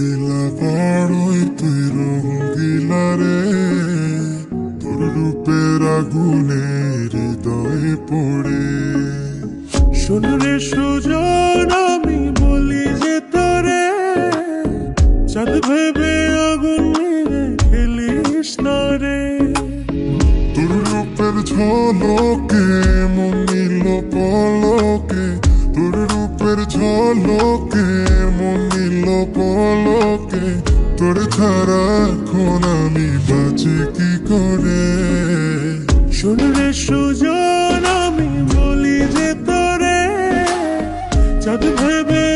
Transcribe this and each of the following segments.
দিলা বড়ই তুই রে তোর হৃদয়ে পড়ে। সোনরে সুজন আমি বলি যে তোরে চাঁদ ভেবে আগুন খেলিস না রে। তোর রূপের ঝলকে মন নিল পলকে। তোর রূপের ঝলকে মন নিল পলকে তোর ছাড়া এখন আমি বাঁচি কি করে? শোন রে সুজন, আমি বলি যে তোরে, চাঁদ ভেবে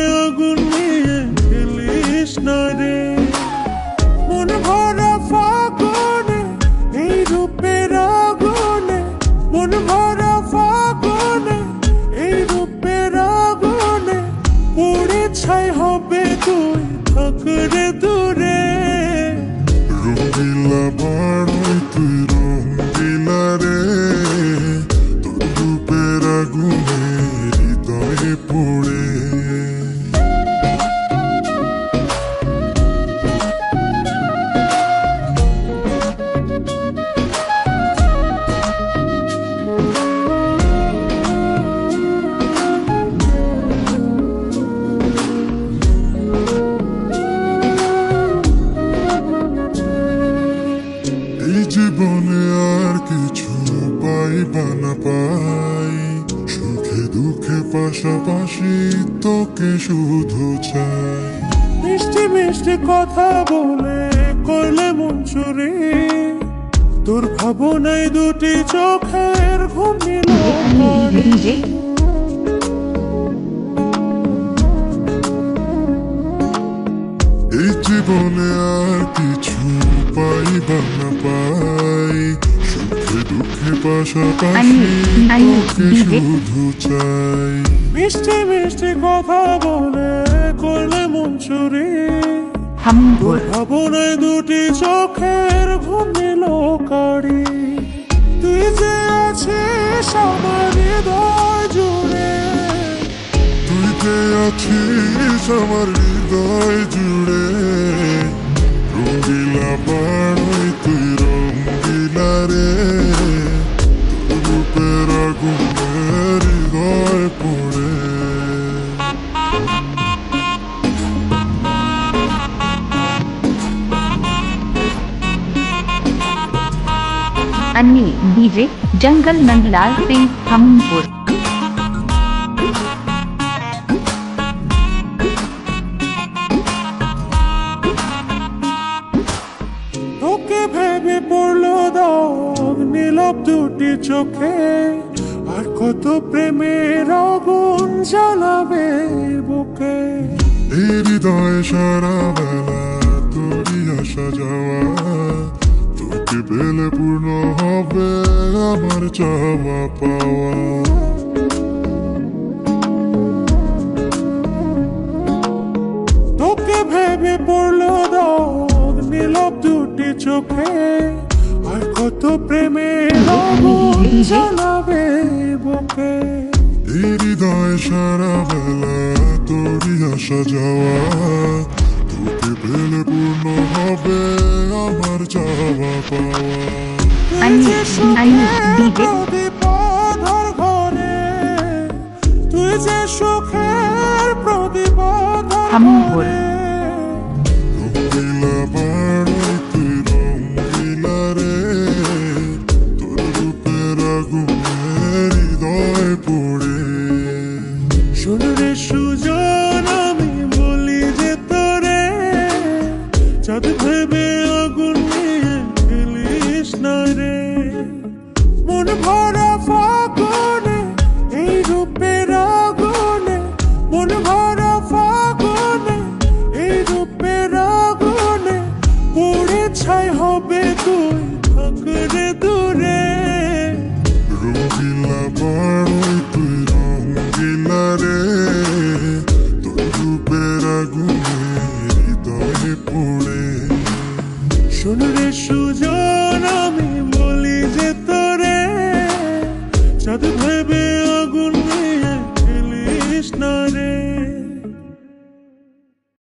পড়ে পাশাপাশি তোকে শুধু চাই। মিষ্টি মিষ্টি কথা বলে করলে মন চুরি তোর ভাবনায় দুটি চোখের ঘুম নিল এই জীবনে পাশাপাশি শুধু চাই মিষ্টি মিষ্টি কথা বলে করলে মন চুরি ভাবনায় দুটি চোখের ঘুম নিল কারি তুই যে আছিস আমার হৃদয় জুড়ে তুই যে আছিস আমার হৃদয় জুড়ে અને डीजे जंगल નંદલાલ सिंह हमपुर ভেবে দুটি চোখে। আর কত প্রেমের আগুন জ্বালাবে বুকে। হৃদয় সারা বেলা। তোকে পেলে পূর্ণ হবে আমার চাওয়া পাওয়া। তোকে ভেবে পড়ল দাগ নীলব দুটি চোখে। আর কত আগুন জ্বালাবে বুকে। হৃদয় সারা বেলা তোরই আসা যাওয়া। তোকে পেলে পূর্ণ হবে আমি- আমি দিদি। প্রদীপধর ঘরে